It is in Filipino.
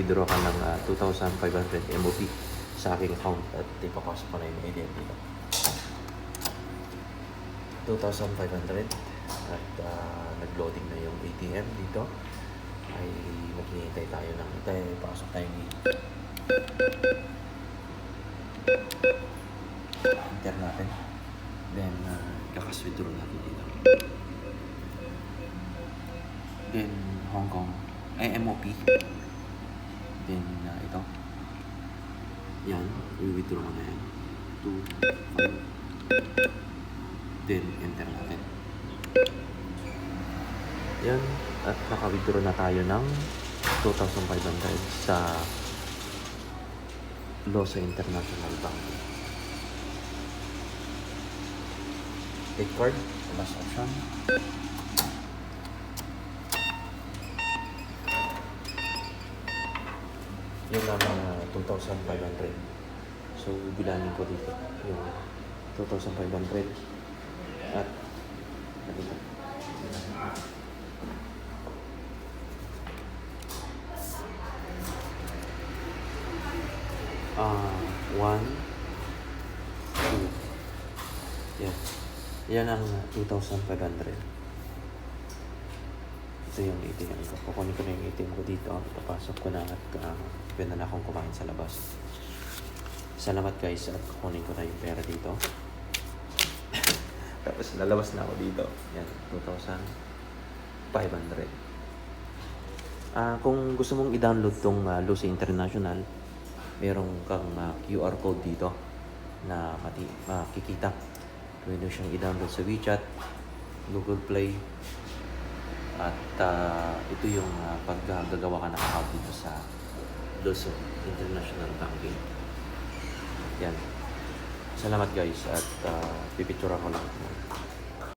mag-withdraw ka ng ah, 2,500 MOP sa aking account at ipapasok ko na yung ATM dito. 2,500 at ah, nag-loading na yung ATM dito. Ay maghihintay tayo ng tayo pasok tayo ni enter natin. Then uh, kakas-withdraw natin dito. Then Hong Kong. Ay MOP then uh, ito. Yan i-withdraw ko na yan. 2, 5 then enter natin. Yan at naka-withdraw na tayo ng 2,500 sa Losa International Bank. Take card last option yun ang mga 2,500 so bilangin ko dito yung 2,500 at ba? Ah, one, two. Yan. Yan ang 2,500. Ito yung ATM ko. Kukunin ko na yung ATM ko dito. Papasok ko na at uh, pwede na akong kumain sa labas. Salamat guys at kukunin ko na yung pera dito. Tapos lalabas na ako dito. Yan, 2,500. Ah, kung gusto mong i-download tong uh, Lucy International, merong kang ah, QR code dito na mati makikita. Pwede siyang i-download sa WeChat, Google Play, at ah, ito yung uh, paggagawa ka ng account dito sa Lucy International Banking. Yan. Salamat guys at uh, pipicturean ko lang.